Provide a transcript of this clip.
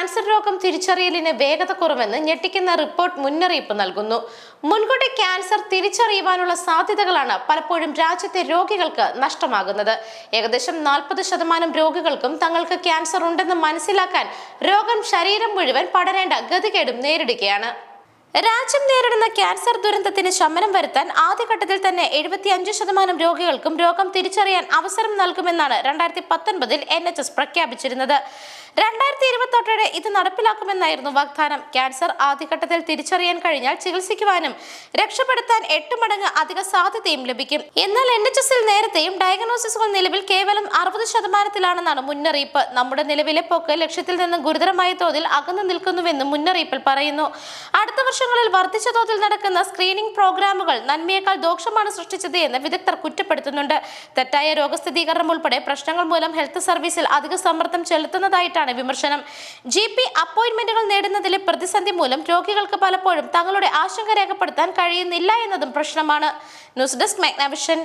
Cancer രോഗം തിരിച്ചറിയലിന് വേഗത കുറവെന്ന് ഞെട്ടിക്കുന്ന റിപ്പോർട്ട് മുന്നറിയിപ്പ് നൽകുന്നു. മുൻകൂട്ടി ക്യാൻസർ തിരിച്ചറിയുവാനുള്ള സാധ്യതകളാണ് പലപ്പോഴും രാജ്യത്തെ രോഗികൾക്ക് നഷ്ടമാകുന്നത്. ഏകദേശം നാൽപ്പത് ശതമാനം രോഗികൾക്കും തങ്ങൾക്ക് ക്യാൻസർ ഉണ്ടെന്ന് മനസ്സിലാക്കാൻ രോഗം ശരീരം മുഴുവൻ പടരേണ്ട ഗതികേടും നേരിടുകയാണ്. രാജ്യം നേരിടുന്ന ക്യാൻസർ ദുരന്തത്തിന് ശമനം വരുത്താൻ ആദ്യഘട്ടത്തിൽ തന്നെ എഴുപത്തിയഞ്ച് ശതമാനം രോഗികൾക്കും രോഗം തിരിച്ചറിയാൻ അവസരം നൽകുമെന്നാണ് രണ്ടായിരത്തി പത്തൊൻപതിൽ എൻ എച്ച് എസ് പ്രഖ്യാപിച്ചിരുന്നത്. രണ്ടായിരത്തി ഇരുപത്തൊട്ടോടെ ഇത് നടപ്പിലാക്കുമെന്നായിരുന്നു വാഗ്ദാനം. ക്യാൻസർ ആദ്യഘട്ടത്തിൽ തിരിച്ചറിയാൻ കഴിഞ്ഞാൽ ചികിത്സിക്കുവാനും രക്ഷപ്പെടുത്താൻ എട്ട് മടങ്ങ് അധിക സാധ്യതയും ലഭിക്കും. എന്നാൽ എൻ എച്ച് എസിൽ നേരത്തെയും ഡയഗ്നോസിസുകൾ നിലവിൽ കേവലം അറുപത് ശതമാനത്തിലാണെന്നാണ് മുന്നറിയിപ്പ്. നമ്മുടെ നിലവിലെ പോക്ക് ലക്ഷ്യത്തിൽ നിന്ന് ഗുരുതരമായ തോതിൽ അകന്നു നിൽക്കുന്നുവെന്നും മുന്നറിയിപ്പിൽ പറയുന്നു. അടുത്ത വർഷങ്ങളിൽ വർദ്ധിച്ച തോതിൽ നടക്കുന്ന സ്ക്രീനിംഗ് പ്രോഗ്രാമുകൾ നന്മയേക്കാൾ ദോഷമാണ് സൃഷ്ടിച്ചത് എന്ന് വിദഗ്ധർ കുറ്റപ്പെടുത്തുന്നുണ്ട്. തെറ്റായ രോഗസ്ഥിരീകരണം ഉൾപ്പെടെ പ്രശ്നങ്ങൾ മൂലം ഹെൽത്ത് സർവീസിൽ അധിക സമ്മർദ്ദം ചെലുത്തുന്നതായിട്ടാണ് വിമർശനം. ജി പി അപ്പോയിന്റ്മെന്റുകൾ നേടുന്നതിലെ പ്രതിസന്ധി മൂലം രോഗികൾക്ക് പലപ്പോഴും തങ്ങളുടെ ആശങ്ക രേഖപ്പെടുത്താൻ കഴിയുന്നില്ല എന്നതും പ്രശ്നമാണ്. News desk Magnavision.